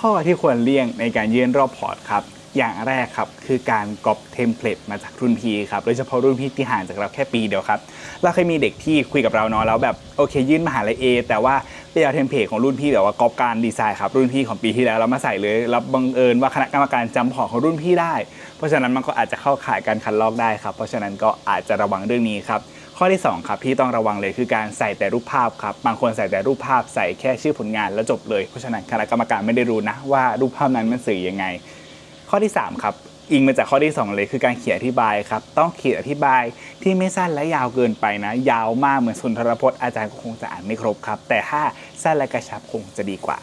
ข้อที่ควรเลี่ยงในการยื่นรอบพอร์ตครับ อย่างแรกครับคือการก๊อปเทมเพลตมาจากรุ่นพี่ครับโดยเฉพาะรุ่นพี่ที่ห่างจากเราแค่ปีเดียวครับ เราเคยมีเด็กที่คุยกับเราเนาะแล้วแบบโอเค ยื่นมหาลัยเอแต่ว่าไปเอาเทมเพลตของรุ่นพี่แบบว่าก๊อปการดีไซน์ครับรุ่นพี่ของปีที่แล้วแล้วมาใส่เลยแล้วบังเอิญว่าคณะกรรมการจำพอร์ตของรุ่นพี่ได้ เพราะฉะนั้นมันก็อาจจะเข้าข่ายการคัดลอกได้ครับเพราะฉะนั้นก็อาจจะระวังเรื่องนี้ครับ ข้อที่ 2 ครับที่ต้องระวังเลยคือการใส่แต่รูปภาพครับบางคนใส่แต่รูปภาพใส่แค่ชื่อผลงานแล้วจบเลยเพราะฉะนั้นคณะกรรมการไม่ได้รู้นะว่ารูปภาพนั้นมันสื่อยังไง ข้อที่ 3 ครับอิงมาจากข้อที่ 2 เลยคือการเขียนอธิบายครับ ต้องเขียนอธิบายที่ไม่สั้นและยาวเกินไปนะ ยาวมากเหมือนสุนทรพจน์อาจารย์ก็คงจะอ่านไม่ครบครับ แต่ถ้าสั้นและกระชับคงจะดีกว่า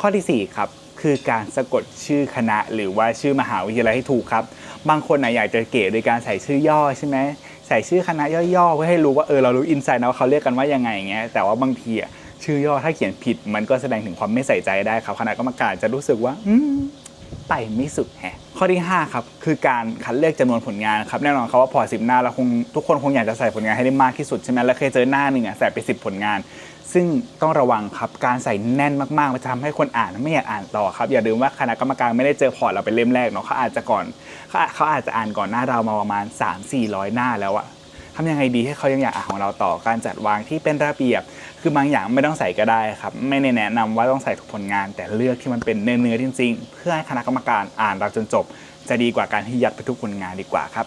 ข้อทีสี่4 ครับ คือการสะกดชื่อคณะ หรือว่าชื่อมหาวิทยาลัยให้ถูกครับ บางคนนะอยากจะเก๋โดยการใส่ชื่อย่อใช่ไหมใส่ชื่อคณะย่อๆเพื่อให้รู้ว่าเออเรารู้อินไซด์นะว่าเขาเรียกกันว่ายังไงอย่างเงี้ยแต่ว่าบางทีอะชื่อย่อถ้าเขียนผิดมันก็แสดงถึงความไม่ใส่ใจได้ครับคณะกรรมการจะรู้สึกว่า อืมไปไม่สุดแฮะ ข้อที่ 5 ครับ คือการคัดเลือกจำนวนผลงานครับแน่นอนครับว่าพอสิบหน้าแล้วคงทุกคนคงอยากจะใส่ผลงานให้ได้มากที่สุดใช่ไหมแล้วเคยเจอหน้าหนึ่งอะใส่ไปสิบผลงาน ซึ่งต้องระวังครับการใส่แน่นมากๆมันจะทำให้คนอ่านไม่อยากอ่านต่อครับอย่าลืมว่าคณะกรรมการไม่ได้เจอพอร์ตเราเป็นเล่มแรกเนาะเขาอาจจะก่อนเขาเขาอาจจะอ่านก่อนหน้าเรามาประมาณ 3 4 0 0 หน้าแล้วอะทำยังไงดีให้เขายังอยากอ่านของเราต่อการจัดวางที่เป็นระเบียบ คือบางอย่างไม่ต้องใส่ก็ได้ครับ ไม่ได้แนะนำว่าต้องใส่ทุกผลงาน แต่เลือกที่มันเป็นเนื้อๆจริงๆ เพื่อให้คณะกรรมการอ่านเราจนจบ จะดีกว่าการที่ยัดไปทุกผลงานดีกว่าครับ